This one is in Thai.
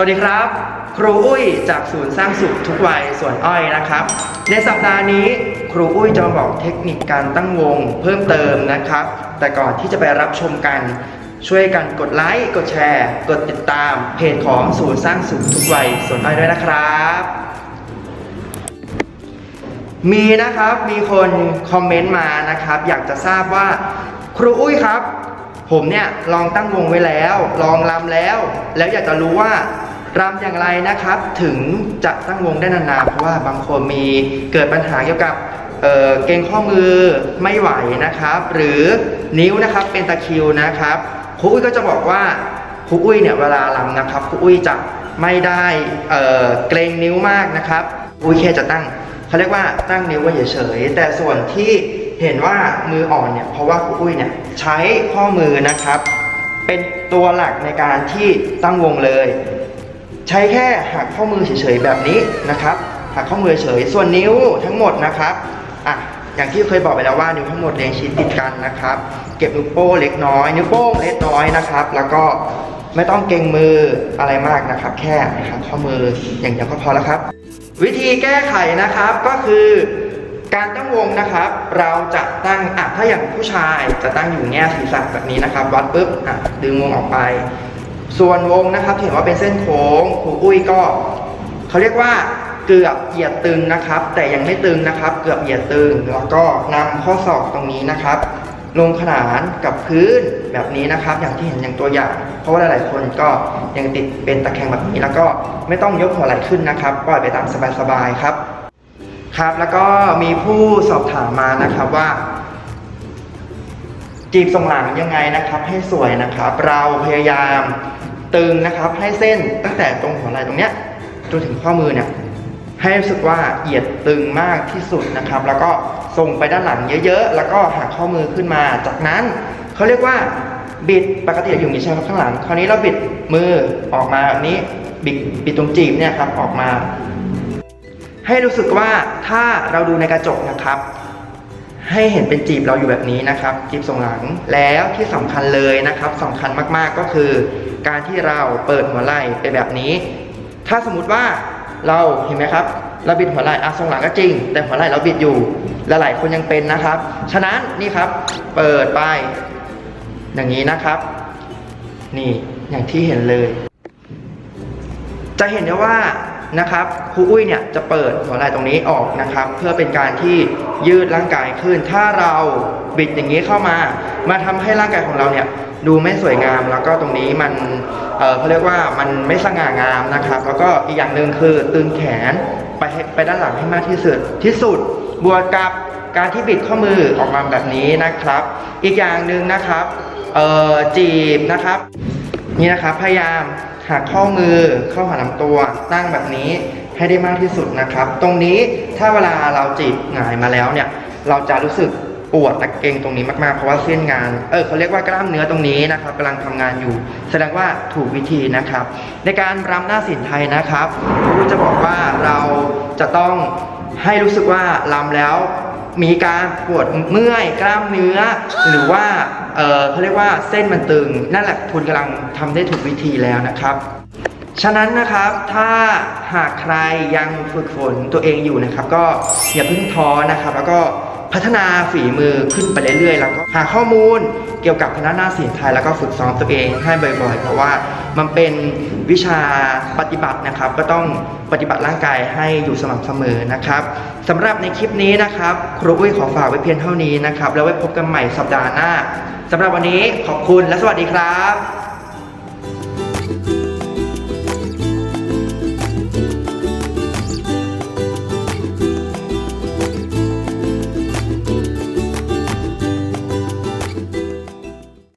สวัสดีครับ ครูอุ้ยจากศูนย์สร้างสุขทุกวัยส่วนอ้อยนะครับ ในสัปดาห์นี้ครูอุ้ยจะมาบอกเทคนิคการตั้งวงเพิ่มเติมนะครับ แต่ก่อนที่จะไปรับชมกันช่วยกันกดไลค์กดแชร์ กดติดตามเพจของศูนย์สร้างสุขทุกวัยส่วนอ้อยด้วยนะครับ มีนะครับมีคนคอมเมนต์มานะครับ อยากจะทราบว่าครูอุ้ยครับผมเนี่ยลองตั้งวงไว้แล้ว ลองรำแล้ว แล้วอยากจะรู้ว่า รำอย่างไรนะครับถึงจะตั้งวงได้นานๆเพราะว่าบางคนมีเกิดปัญหาเกี่ยวกับเเกรงข้อมือไม่ไหวนะครับ หรือนิ้วนะครับเป็นตะคิวนะครับครูอุ้ยก็จะบอกว่าครูอุ้ยเนี่ยเวลารำนะครับครูอุ้ยจะไม่ได้เเกรงนิ้วมากนะครับคุ้ยแค่จะตั้งเขาเรียกว่าตั้งนิ้วไว้เฉยๆแต่ส่วนที่เห็นว่ามืออ่อนเนี่ยเพราะว่าครูอุ้ยเนี่ยใช้ข้อมือนะครับ เป็นตัวหลักในการที่ตั้งวงเลย ใช้แค่หักข้อมือเฉยๆแบบนี้นะครับ หักข้อมือเฉยส่วนนิ้วทั้งหมดนะครับอะอย่างที่เคยบอกไปแล้วว่านิ้วทั้งหมดเรียงชิดติดกันนะครับ เก็บนิ้วโป้งเล็กน้อยนิ้วโป้งเล็กน้อยนะครับ แล้วก็ไม่ต้องเกรงมืออะไรมากนะครับ แค่หักข้อมืออย่างเดียวก็พอแล้วครับ วิธีแก้ไขนะครับก็คือการตั้งวงนะครับ เราจะตั้งอะถ้าอย่างผู้ชายจะตั้งอยู่แง่ศีรษะแบบนี้นะครับ วัดปุ๊บอะดึงวงออกไป ส่วนวงนะครับเห็นว่าเป็นเส้นโค้งครูอุ้ยก็เขาเรียกว่าเกือบเหยียดตึงนะครับ แต่ยังไม่ตึงนะครับ เกือบเหยียดตึงแล้วก็นำข้อศอกตรงนี้นะครับ ลงขนานกับพื้นแบบนี้นะครับ อย่างที่เห็นอย่างตัวอย่าง เพราะว่าหลาย ๆ คนก็ยังติดเป็นตะแคงแบบนี้แล้วก็ไม่ต้องยกหัวไหล่ขึ้นนะครับปล่อยไปตามสบายๆครับครับ แล้วก็มีผู้สอบถามมานะครับว่า จีบทรงหลังยังไงนะครับ ให้สวยนะครับ เราพยายามตึงนะครับให้เส้นตั้งแต่ตรงหัวไหล่ตรงเนี้ยจนถึงข้อมือเนี่ยให้รู้สึกว่าเหยียดตึงมากที่สุดนะครับ แล้วก็ส่งไปด้านหลังเยอะๆ แล้วก็หักข้อมือขึ้นมา จากนั้นเขาเรียกว่าบิดปกติอยู่อย่างนี้ใช่ไหมครับข้างหลัง คราวนี้เราบิดมือออกมาแบบนี้บิดบิดตรงจีบเนี่ยครับออกมา ให้รู้สึกว่าถ้าเราดูในกระจกนะครับ ให้เห็นเป็นจีบเราอยู่แบบนี้นะครับ จีบทรงหลังแล้วที่สำคัญเลยนะครับสำคัญมากๆก็คือ การที่เราเปิดหัวไหล่ไปแบบนี้ ถ้าสมมุติว่าเราเห็นไหมครับเราบิดหัวไหล่อะทรงหลังก็จริง แต่หัวไหล่เราบิดอยู่ละหลายคนยังเป็นนะครับ ฉะนั้นนี่ครับเปิดไป อย่างนี้นะครับ นี่อย่างที่เห็นเลย จะเห็นได้ว่า นะครับครูอุ้ยเนี่ยจะเปิดหัวไหล่ตรงนี้ออกนะครับ เพื่อเป็นการที่ยืดร่างกายขึ้น ถ้าเราบิดอย่างนี้เข้ามา มาทำให้ร่างกายของเราเนี่ยดูไม่สวยงามแล้วก็ตรงนี้มันเออเขาเรียกว่ามันไม่สง่างามนะครับ แล้วก็อีกอย่างหนึ่งคือตึงแขนไปไปด้านหลังให้มากที่สุดที่สุดบวกกับการที่บิดข้อมือออกมาแบบนี้นะครับ อีกอย่างหนึ่งนะครับเออจีบนะครับ นี่นะครับพยายามหักข้อมือเข้าหาลำตัวตั้งแบบนี้ให้ได้มากที่สุดนะครับ ตรงนี้ถ้าเวลาเราจีบหงายมาแล้วเนี่ย เราจะรู้สึกปวดตะเกรงตรงนี้มากๆ เพราะว่าเส้นงาน เออเขาเรียกว่ากล้ามเนื้อตรงนี้นะครับกำลังทำงานอยู่ แสดงว่าถูกวิธีนะครับ ในการรำหน้าสินไทยนะครับครูจะบอกว่าเราจะต้องให้รู้สึกว่ารำแล้ว มีการปวดเมื่อยกล้ามเนื้อ หรือว่าเออเขาเรียกว่าเส้นมันตึง นั่นแหละคุณกำลังทำได้ถูกวิธีแล้วนะครับ ฉะนั้นนะครับถ้าหากใครยังฝึกฝนตัวเองอยู่นะครับ ก็อย่าเพิ่งท้อนะครับ แล้วก็พัฒนาฝีมือขึ้นไปเรื่อยๆ แล้วก็หาข้อมูลเกี่ยวกับคณะหน้าศิลป์ไทยแล้วก็ฝึกซ้อมตัวเองให้บ่อยๆ เพราะว่า มันเป็นวิชาปฏิบัตินะครับ ก็ต้องปฏิบัติร่างกายให้อยู่สม่ำเสมอนะครับสำหรับในคลิปนี้นะครับ ครูอุ้ยขอฝากไว้เพียงเท่านี้นะครับ แล้วไว้พบกันใหม่สัปดาห์หน้าสำหรับวันนี้ขอบคุณและสวัสดีครับ